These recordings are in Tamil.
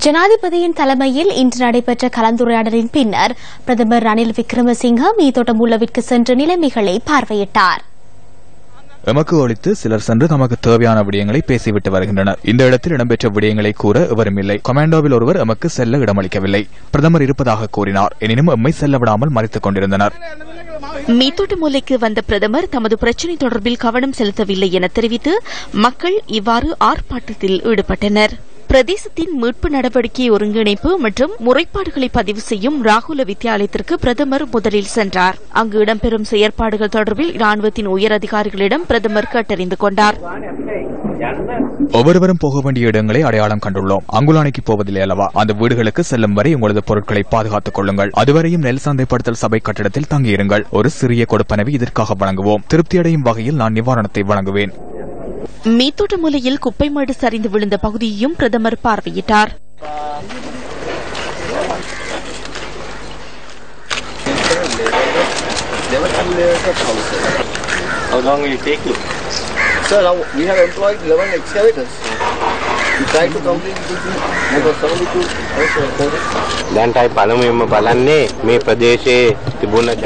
ஜனாதிபதியின் தலைமையில் இன்று நடைபெற்ற கலந்துரையாடலின் பின்னர் பிரதமர் ரணில் விக்ரமசிங்க மீத்தோட்டமுள்ளவிற்கு சென்று நிலைமைகளை பார்வையிட்டார். எமக்கு ஒழித்து சிலர் சென்று தமக்கு தேவையான விடயங்களை பேசிவிட்டு வருகின்றனர். இந்த இடத்தில் இடம்பெற்ற விடயங்களை கூற எவரும் இல்லை. கமாண்டோவில் ஒருவர் எமக்கு செல்ல இடமளிக்கவில்லை. பிரதமர் இருப்பதாக கூறினார். எனினும் எம்மை செல்ல விடாமல் மறைத்துக் கொண்டிருந்தனர். மீத்தோட்ட மூலைக்கு வந்த பிரதமர் தமது பிரச்சினை தொடர்பில் கவனம் செலுத்தவில்லை என தெரிவித்து மக்கள் இவ்வாறு ஆர்ப்பாட்டத்தில் ஈடுபட்டனர். பிரதேசத்தின் மீட்பு நடவடிக்கை ஒருங்கிணைப்பு மற்றும் முறைப்பாடுகளை பதிவு செய்யும் ராகுல வித்தியாலயத்திற்கு பிரதமர் முதலில் சென்றார். அங்கு இடம்பெறும் செயற்பாடுகள் தொடர்பில் ராணுவத்தின் உயர் அதிகாரிகளிடம் பிரதமர் கேட்டறிந்து கொண்டார். ஒவ்வொருவரும் போக வேண்டிய இடங்களை அடையாளம் கண்டுள்ளோம். அங்குலானைக்கு போவதில்லை அல்லவா? அந்த வீடுகளுக்கு செல்லும் வரை உங்களது பொருட்களை பாதுகாத்துக் கொள்ளுங்கள். அதுவரையும் நெல் சந்தைப்படுத்தல் சபை கட்டிடத்தில் தங்கியிருங்கள். ஒரு சிறிய கொடுப்பனவை இதற்காக வழங்குவோம். திருப்தியடையும் வகையில் நான் நிவாரணத்தை வழங்குவேன். மீத்தோட்ட மூலையில் குப்பை மேடு சரிந்து விழுந்த பகுதியையும் பிரதமர் பார்வையிட்டார் How long will it take you? Sir, we have employed 11 excavators.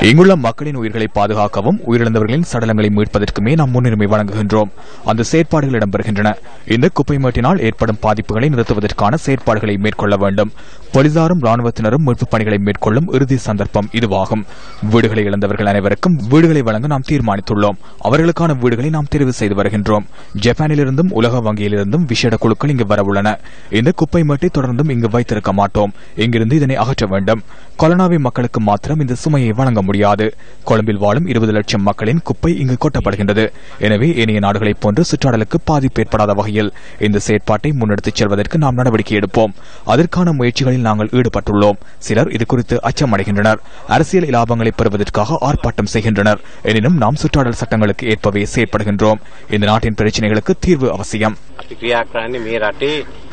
இங்குள்ள மக்களின் உயிர்களை பாதுகாக்கவும் உயிரிழந்தவர்களின் சடலங்களை மீட்பதற்குமே நாம் முன்னுரிமை வழங்குகின்றோம். அந்த செயற்பாடுகள் இடம்பெறுகின்றன. இந்த குப்பை மேட்டினால் ஏற்படும் பாதிப்புகளை நிறுத்துவதற்கான செயற்பாடுகளை மேற்கொள்ள வேண்டும். போலீசாரும் ராணுவத்தினரும் மீட்புப் பணிகளை மேற்கொள்ளும் இறுதி சந்தர்ப்பம் இதுவாகும். வீடுகளை இழந்தவர்கள் அனைவருக்கும் வீடுகளை வழங்க நாம் தீர்மானித்துள்ளோம். அவர்களுக்கான வீடுகளை நாம் தெரிவு செய்து வருகின்றோம். ஜப்பானிலிருந்தும் உலக வங்கியிலிருந்தும் விசேட குழுக்கள் இங்கு வரவுள்ளன. இந்த குப்பை மட்டை தொடர்ந்தும் இங்கு வைத்திருக்க மாட்டோம். இங்கிருந்து இதனை அகற்ற வேண்டும். கொலனாவி மக்களுக்கு மாத்திரம் இந்த சுமையை வழங்க முடியாது கொழும்பில் வாழும் இருபது லட்சம் மக்களின் குப்பை இங்கு கொட்டப்படுகின்றது எனவே ஏனைய நாடுகளைப் போன்று சுற்றாடலுக்கு பாதிப்பு ஏற்படாத வகையில் இந்த செயற்பாட்டை முன்னெடுத்துச் செல்வதற்கு நாம் நடவடிக்கை எடுப்போம் அதற்கான முயற்சிகளில் நாங்கள் ஈடுபட்டுள்ளோம் சிலர் இது குறித்து அச்சமடைகின்றனர் அரசியல் இலாபங்களை பெறுவதற்காக ஆர்ப்பாட்டம் செய்கின்றனர் எனினும் நாம் சுற்றாடல் சட்டங்களுக்கு ஏற்பவே செயற்படுகின்றோம் இந்த நாட்டின் பிரச்சினைகளுக்கு தீர்வு அவசியம் අපි ක්‍රියා කරන්නේ මේ රටේ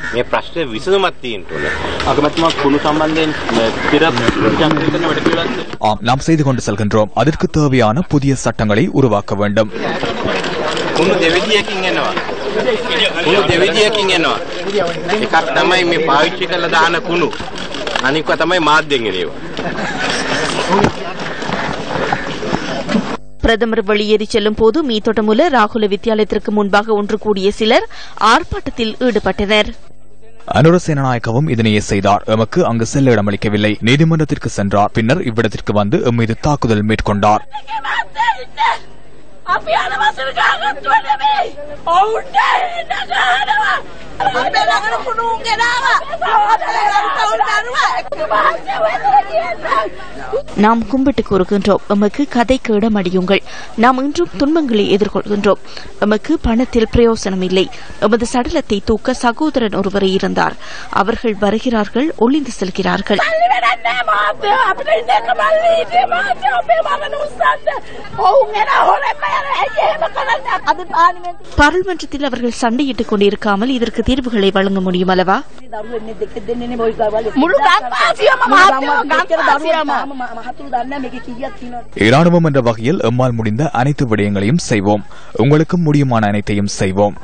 මේ ප්‍රශ්න විසඳුමක් තියෙන්න ඕනේ. අගමැතිතුමා කුණු සම්බන්ධයෙන් පෙර ජනප්‍රියකරණ වැඩ පිළිවෙලක් ஆம் நாம் செய்து கொண்டு செல்கின்றோம் அதற்கு தேவையான புதிய சட்டங்களை உருவாக்க வேண்டும் කුණු දෙවිදියකින් එනවා. කුණු දෙවිදියකින් එනවා. එකක් තමයි මේ පාවිච්චි කරලා දාන කුණු. අනික තමයි මාධ්‍යෙන් එනවා. பிரதமர் வெளியேறி செல்லும் போது மீத்தோட்டமுல ராகுல வித்தியாலயத்திற்கு முன்பாக ஒன்று கூடிய சிலர் ஆர்ப்பாட்டத்தில் ஈடுபட்டனர் அனுரசேனநாயக்கவும் இதனையே செய்தார். எமக்கு அங்கு செல்ல இடமளிக்கவில்லை நீதிமன்றத்திற்கு சென்றார். பின்னர் இவ்விடத்திற்கு வந்து எம் மீது தாக்குதல் மேற்கொண்டார். අපි நாம் கும்பிட்டு கூறுகின்றோம். எமக்கு கதைக்கு இடமடியுங்கள் நாம் இன்றும் துன்பங்களை எதிர்கொள்கின்றோம். எமக்கு பணத்தில் பிரயோசனம் இல்லை எமது சடலத்தை தூக்க சகோதரன் ஒருவர் இருந்தார். அவர்கள் வருகிறார்கள் ஒளிந்து செல்கிறார்கள். பாராளுமன்றத்தில் அவர்கள் சண்டையிட்டுக் கொண்டிருக்காமல் இதற்கு தீர்வுகளை வழங்க முடியும் அல்லவா? முழு இராணுவம் என்ற வகையில் எம்மால் முடிந்த அனைத்து விடயங்களையும் செய்வோம். உங்களுக்கு முடியுமான அனைத்தையும் செய்வோம்.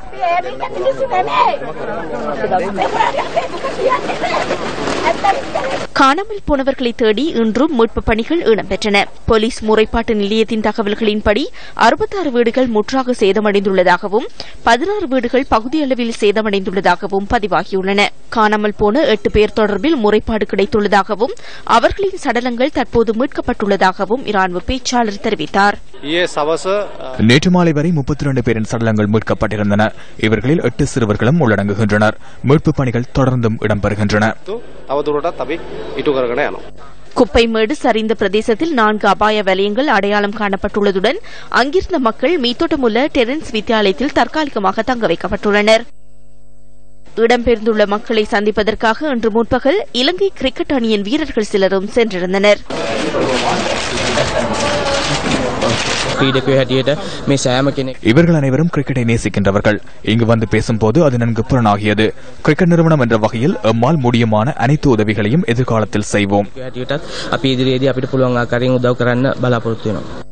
காணாமல் போனவர்களை தேடி இன்றும் மீட்புப் பணிகள் இடம்பெற்றன. போலீஸ் முறைப்பாட்டு நிலையத்தின் தகவல்களின்படி அறுபத்தாறு வீடுகள் முற்றாக சேதமடைந்துள்ளதாகவும் பதினாறு வீடுகள் பகுதியளவில் சேதமடைந்துள்ளதாகவும் பதிவாகியுள்ளன. காணாமல் போன எட்டு பேர் தொடர்பில் முறைப்பாடு கிடைத்துள்ளதாகவும் அவர்களின் சடலங்கள் தற்போது மீட்கப்பட்டுள்ளதாகவும் இராணுவ பேச்சாளர் தெரிவித்தார். நேற்று மாலை வரை முப்பத்தி இரண்டு பேரின் சடலங்கள் மீட்கப்பட்டிருந்தன. இவர்களில் எட்டு சிறுவர்களும் உள்ளடங்குகின்றனர். மீட்புப் பணிகள் தொடர்ந்தும் இடம்பெறுகின்றன. ಇಟ್ಟು குப்பைமேடு சரிந்த பிரதேசத்தில் நான்கு அபாய வலயங்கள் அடையாளம் காணப்பட்டுள்ளதுடன் அங்கிருந்த மக்கள் மீத்தோட்டமுள்ள டெரன்ஸ் வித்தியாலயத்தில் தற்காலிகமாக தங்க வைக்கப்பட்டுள்ளனர் இடம்பெயர்ந்துள்ள மக்களை சந்திப்பதற்காக இன்று முற்பகல் இலங்கை கிரிக்கெட் அணியின் வீரர்கள் சிலரும் சென்றிருந்தனர் ක්‍රීඩකය හැටියට මේ සෑම කෙනෙක් இவர்கள் அனைவரும் கிரிக்கெட்டை நேசிக்கின்றவர்கள் இங்கு வந்து பேசும்போது அது நன்கு புலனாகியது கிரிக்கெட் நிறுவனம் என்ற வகையில் எம்மால் முடியுமான அனைத்து உதவிகளையும் எதிர்காலத்தில் செய்வோம் හැටියටත් අපි ඉදිරියේදී අපිට පුළුවන් ආකාරයෙන් උදව් කරන්න බලාපොරොත්තු වෙනවා.